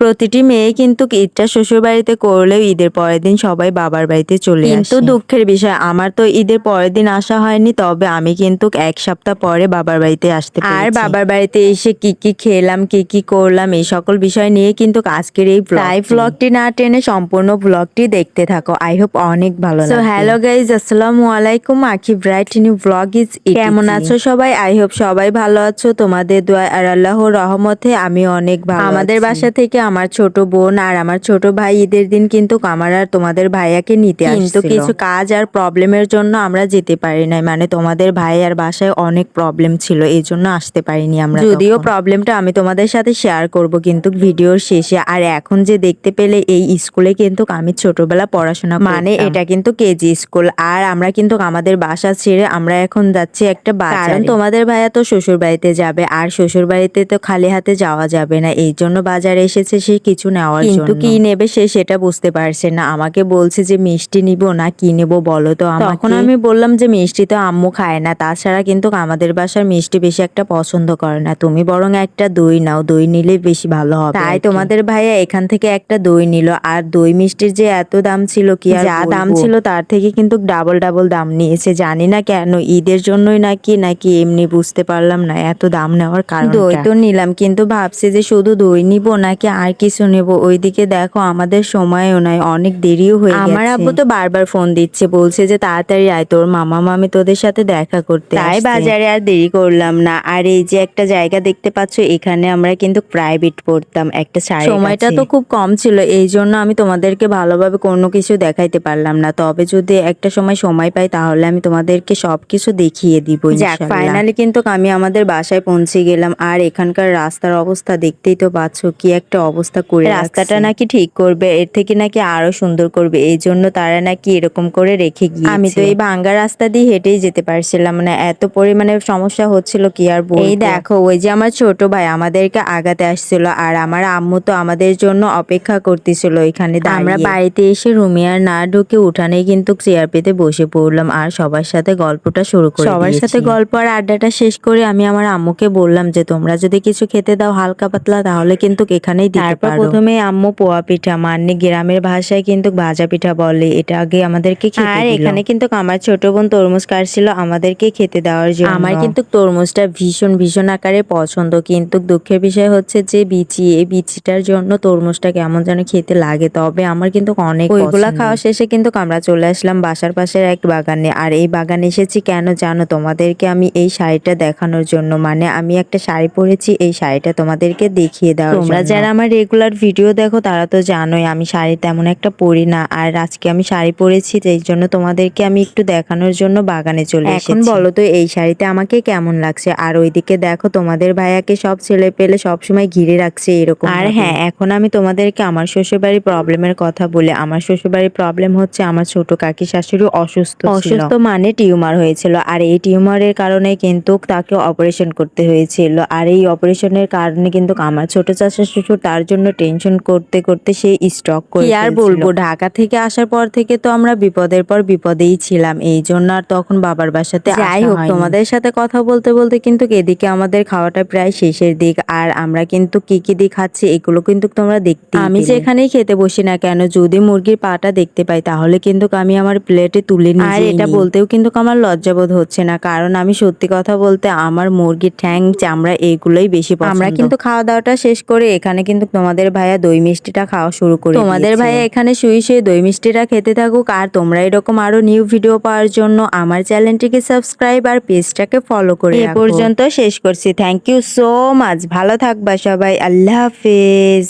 প্রতিটি মেয়ে কিন্তু ঈদটা শ্বশুর বাড়িতে করলেও ঈদের পরের দিন সবাই বাবার বাড়িতে চলে কিন্তু দুঃখের বিষয় আমার তো ঈদের পরের দিন আসা হয়নি তবে আমি কিন্তু এক সপ্তাহ পরে বাবার বাড়িতে আসতে আর বাবার বাড়িতে এসে কি কি খেলাম কি কি করলাম এই সকল বিষয় নিয়ে কিন্তু আজকের এই লাইভ ব্লগটি না টেনে সম্পূর্ণ ব্লগটি দেখতে থাকো। আই হোপ অনেক ভালো লাগবে। হ্যালো গাইজ আসসালামু আলাইকুম আখি ব্রাইট নিউ ব্লগ ইজ কেমন আছো সবাই? আই হোপ সবাই ভালো আছো। তোমাদের দোয়া আর আল্লাহর রহমতে আমি অনেক ভালো আমাদের বাসা থেকে আমার ছোট বোন আর আমার ছোট ভাই ঈদের দিন কিন্তু আমার আর তোমাদের ভাইয়াকে নিতে কিন্তু কিছু কাজ আর প্রবলেমের জন্য আমরা যেতে পারি নাই। মানে তোমাদের ভাই আর বাসায় অনেক প্রবলেম ছিল এই জন্য আসতে পারিনি আমরা যদিও প্রবলেমটা আমি তোমাদের সাথে শেয়ার করব কিন্তু ভিডিওর শেষে। আর এখন যে দেখতে পেলে এই স্কুলে কিন্তু আমি ছোটবেলা পড়াশোনা মানে এটা কিন্তু কেজি স্কুল আর আমরা কিন্তু আমাদের বাসা ছেড়ে আমরা এখন যাচ্ছি একটা বাজার। তোমাদের ভাইয়া তো শ্বশুর বাড়িতে যাবে আর শ্বশুর বাড়িতে তো খালি হাতে যাওয়া যাবে না এই জন্য বাজারে এসেছে সে কিছু নেওয়ার জন্য। কিন্তু কি নেবে সে সেটা বুঝতে পারছে না। আমাকে বলছে যে মিষ্টি নিব না কি নেব বলো তো তখন আমি বললাম যে মিষ্টি তো আম্মু খায় না। তাছাড়া কিন্তু আমাদের বাসার মিষ্টি বেশি একটা পছন্দ করে না। তুমি বরং একটা দই নাও। দই নিলে বেশি ভালো হবে তাই তোমাদের ভাইয়া এখান থেকে একটা দই নিল। আর দই মিষ্টির যে এত দাম ছিল কি আর যা দাম ছিল তার থেকে কিন্তু ডাবল ডাবল দাম নিয়েছে। জানি না কেন ঈদের জন্যই নাকি নাকি এমনি বুঝতে পারলাম না এত দাম নেওয়ার কারণ দই তো নিলাম। কিন্তু ভাবছি যে শুধু দই নিব নাকি আর কিছু নেব। ওইদিকে দেখো আমাদের সময়ও নাই অনেক দেরিও হয়ে গেছে। আমার আব্বু তো বারবার ফোন দিচ্ছে বলছে যে তাড়াতাড়ি আয় তোর মামা মামি তোদের সাথে দেখা করতে তাই বাজারে আর দেরি করলাম না। আর এই যে একটা জায়গা দেখতে পাচ্ছ এখানে আমরা কিন্তু প্রাইভেট পড়তাম একটা সময়টা তো খুব কম ছিল এই জন্য আমি তোমাদেরকে ভালোভাবে কোনো কিছু দেখাইতে পারলাম না। তবে যদি একটা সময় সময় পাই তাহলে আমি তোমাদেরকে সবকিছু দেখিয়ে দিব ফাইনালি কিন্তু আমি আমাদের বাসায় পৌঁছে গেলাম। আর এখানকার রাস্তার অবস্থা দেখতেই তো পাচ্ছ কি একটা অবস্থা করে রাস্তাটা নাকি ঠিক করবে এর থেকে নাকি আরও সুন্দর করবে এই জন্য তারা নাকি এরকম করে রেখে গিয়ে আমি তো এই ভাঙ্গা রাস্তা দিয়ে হেঁটেই যেতে পারছিলাম না এত পরিমাণে সমস্যা হচ্ছিল কি আর এই দেখো ওই যে আমার ছোট ভাই আমাদেরকে আগাতে আসছিল আর আমার আম্মু তো আমাদের জন্য অপেক্ষা করতেছিল এখানে আমরা বাড়িতে এসে রুমে আর না ঢুকে উঠানেই কিন্তু চেয়ার পেতে বসে পড়লাম আর সবার সাথে গল্পটা শুরু করে সবার সাথে গল্প আর আড্ডাটা শেষ করে আমি আমার আম্মুকে বললাম যে তোমরা যদি কিছু খেতে দাও হালকা পাতলা তাহলে কিন্তু এখানেই দিতে পারো। প্রথমে আম্মু পোয়া পিঠা মান্নি গ্রামের ভাষায় কিন্তু ভাজা পিঠা বলে। এটা আগে আমাদেরকে আর এখানে কিন্তু আমার ছোট বোন তরমুজ কাটছিল আমাদেরকে খেতে দেওয়ার জন্য। আমার কিন্তু তরমুজটা ভীষণ ভীষণ আকারে পছন্দ। কিন্তু দুঃখের বিষয় হচ্ছে যে বিচি এই বিচিটার জন্য তরমুজটা কেমন যেন খেতে লাগে। তবে আমার কিন্তু অনেক ওইগুলা খাওয়া শেষে কিন্তু আমরা চলে আসলাম বাসার পাশের এক বাগানে। আর এই বাগানে এসেছি কেন জানো? তোমাদেরকে আমি এই শাড়িটা দেখানোর জন্য। মানে আমি একটা শাড়ি পরেছি এই শাড়িটা তোমাদেরকে দেখিয়ে দেওয়া তোমরা যারা আমার রেগুলার ভিডিও দেখো তারা তো জানোই আমি শাড়ি তেমন একটা পরি না। আর আজকে আমি শাড়ি পরেছি এই জন্য তোমাদেরকে আমি একটু দেখানোর জন্য বাগানে চলে এসেছি। এখন বলো তো এই শাড়িতে আমাকে কেমন লাগছে? আর ওইদিকে দেখো তোমাদের ভাইয়াকে সব ছেলে পেলে সবসময় ঘিরে রাখছে এরকম আর হ্যাঁ এখন আমি তোমাদেরকে আমার শ্বশুরবাড়ির প্রবলেমের কথা বলে। আমার শ্বশুরবাড়ির প্রবলেম হচ্ছে আমার ছোট কাকি শাশুড়ি অসুস্থ অসুস্থ মানে টিউমার হয়েছিল। আর এই টিউমারের কারণে কিন্তু তাকে অপারেশন করতে হয়েছিল। আর এই অপারেশনের কারণে কিন্তু আমার ছোট চাচা শ্বশুর তার জন্য টেনশন করতে করতে সে স্টক করে আর বলব ঢাকা থেকে আসার পর থেকে তো আমরা বিপদের পর বিপদেই ছিলাম এই জন্য আর তখন বাবার বাসাতে যাই হোক তোমাদের সাথে কথা বলতে বলতে কিন্তু এদিকে আমাদের খাওয়াটা প্রায় শেষের দিক আর আমরা কিন্তু কি কি দিক খাচ্ছি এগুলো কিন্তু তোমরা দেখতে আমি যেখানেই খেতে বসি না কেন যদি মুরগির পাটা দেখতে পাই তাহলে কিন্তু আমি আমার প্লেটে তুলে নিই আর এটা বলতেও কিন্তু আমার লজ্জাবোধ হচ্ছে না কারণ আমি সত্যি কথা বলতে আমার মুরগির ঠ্যাং চামড়া এগুলোই বেশি আমরা কিন্তু খাওয়া দাওয়াটা শেষ করে এখানে কিন্তু তোমাদের ভাইয়া দই মিষ্টিটা খাওয়া শুরু করে তোমাদের ভাইয়া এখানে শুয়ে শুয়ে দই মিষ্টিটা খেতে থাকুক আর তোমরা এরকম আরও নিউ ভিডিও পাওয়ার জন্য আমার চ্যানেলটিকে সাবস্ক্রাইব আর পেজটাকে ফলো করে এ পর্যন্ত শেষ করছি। থ্যাংক ইউ সো মাচ ভালো থাকবা সবাই। আল্লাহ হাফেজ।